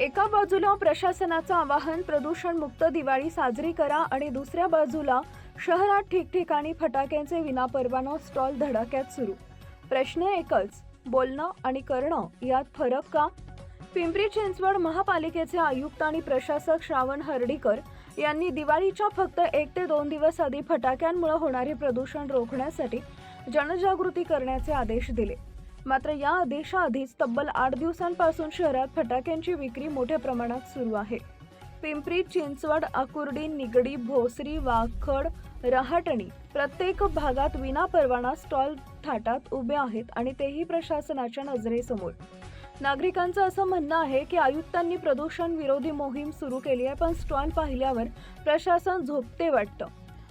एका बाजूला प्रशासनाचं आवाहन प्रदूषण मुक्त दिवाळी साजरी करा आणि दुसऱ्या बाजूला शहरात ठिकठिकाणी फटाक्यांचे विनापरवाना स्टॉल धडाक्यात सुरू. प्रश्न एकच बोलणं आणि करणं यात फरक का? पिंपरी चिंचवड महापालिकेचे आयुक्त आणि प्रशासक श्रावण हर्डीकर यांनी दिवाळीच्या फक्त एक ते दोन दिवस आधी फटाक्यांमुळे होणारे प्रदूषण रोखण्यासाठी जनजागृती करण्याचे आदेश दिले. मात्र या आदेशाआधीच तब्बल आठ दिवसांपासून शहरात फटाक्यांची विक्री मोठ्या प्रमाणात सुरू आहे. पिंपरी चिंचवड आकुर्डी निगडी भोसरी वाखड रहाटणी प्रत्येक भागात विनापरवाना स्टॉल थाटात उभे आहेत आणि तेही प्रशासनाच्या नजरेसमोर. नागरिकांचं असं म्हणणं आहे की आयुक्तांनी प्रदूषण विरोधी मोहीम सुरू केली आहे पण स्टॉल पाहिल्यावर प्रशासन झोपते वाटतं.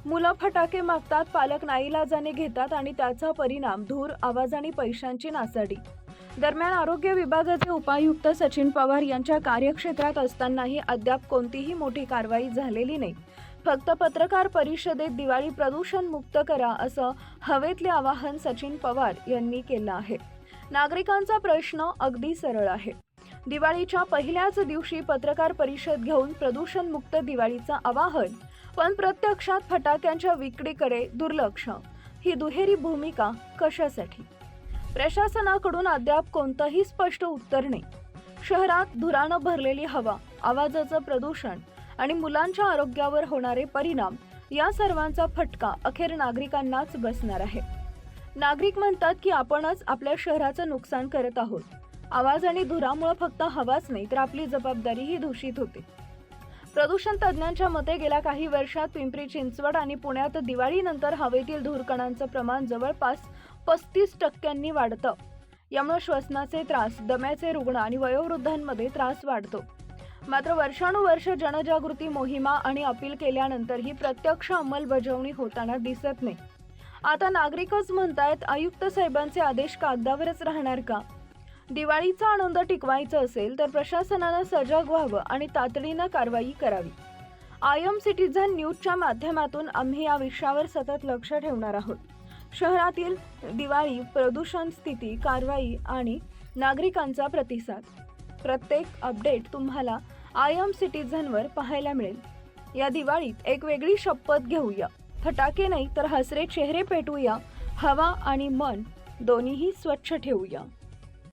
मुलं फटाके मागतात पालक नाईलाजाने घेतात आणि त्याचा परिणाम धूर आवाज आणि पैशांची नासाडी. दरम्यान आरोग्य विभागाचे उपायुक्त सचिन पवार यांच्या कार्यक्षेत्रात असतानाही अद्याप कोणतीही मोठी कारवाई झालेली नाही. फक्त पत्रकार परिषदेत दिवाळी प्रदूषण मुक्त करा असं हवेतले आवाहन सचिन पवार यांनी केलं आहे. नागरिकांचा प्रश्न अगदी सरळ आहे. दिवाळीच्या पहिल्याच दिवशी पत्रकार परिषद घेऊन प्रदूषण मुक्त दिवाळीचं आवाहन पण प्रत्यक्षात फटाक्यांच्या विक्रीकडे दुर्लक्ष. ही दुहेरी भूमिका कशासाठी? प्रशासनाकडून अद्याप कोणतंही स्पष्ट उत्तर नाही. शहरात धुरानं भरलेली हवा आवाजाचं प्रदूषण आणि मुलांच्या आरोग्यावर होणारे परिणाम या सर्वांचा फटका अखेर नागरिकांनाच बसणार आहे. नागरिक म्हणतात की आपणच आपल्या शहराचं नुकसान करत आहोत. आवाज आणि धुरामुळे फक्त हवाच नाही तर आपली जबाबदारीही दूषित होते. प्रदूषण तज्ज्ञांच्या मते गेल्या काही वर्षात पिंपरी चिंचवड आणि पुण्यात दिवाळीनंतर हवेतील धूरकणांचं प्रमाण जवळपास पस्तीस टक्क्यांनी वाढतं. यामुळे श्वसनाचे त्रास दम्याचे रुग्ण आणि वयोवृद्धांमध्ये त्रास वाढतो. मात्र वर्षानुवर्ष जनजागृती मोहिमा आणि अपील केल्यानंतरही प्रत्यक्ष अंमलबजावणी होताना दिसत नाही. आता नागरिकच म्हणतायत आयुक्त साहेबांचे आदेश कागदावरच राहणार का? दिवाळीचा आनंद टिकवायचा असेल तर प्रशासनानं सजग व्हावं आणि तातडीनं कारवाई करावी. आय एम सिटीझन न्यूजच्या माध्यमातून आम्ही या विषयावर सतत लक्ष ठेवणार आहोत. शहरातील दिवाळी प्रदूषण स्थिती कारवाई आणि नागरिकांचा प्रतिसाद. प्रत्येक अपडेट तुम्हाला आय एम सिटीझनवर पाहायला मिळेल. या दिवाळीत एक वेगळी शपथ घेऊया. फटाके नाही तर हसरे चेहरे पेटूया. हवा आणि मन दोन्हीही स्वच्छ ठेवूया.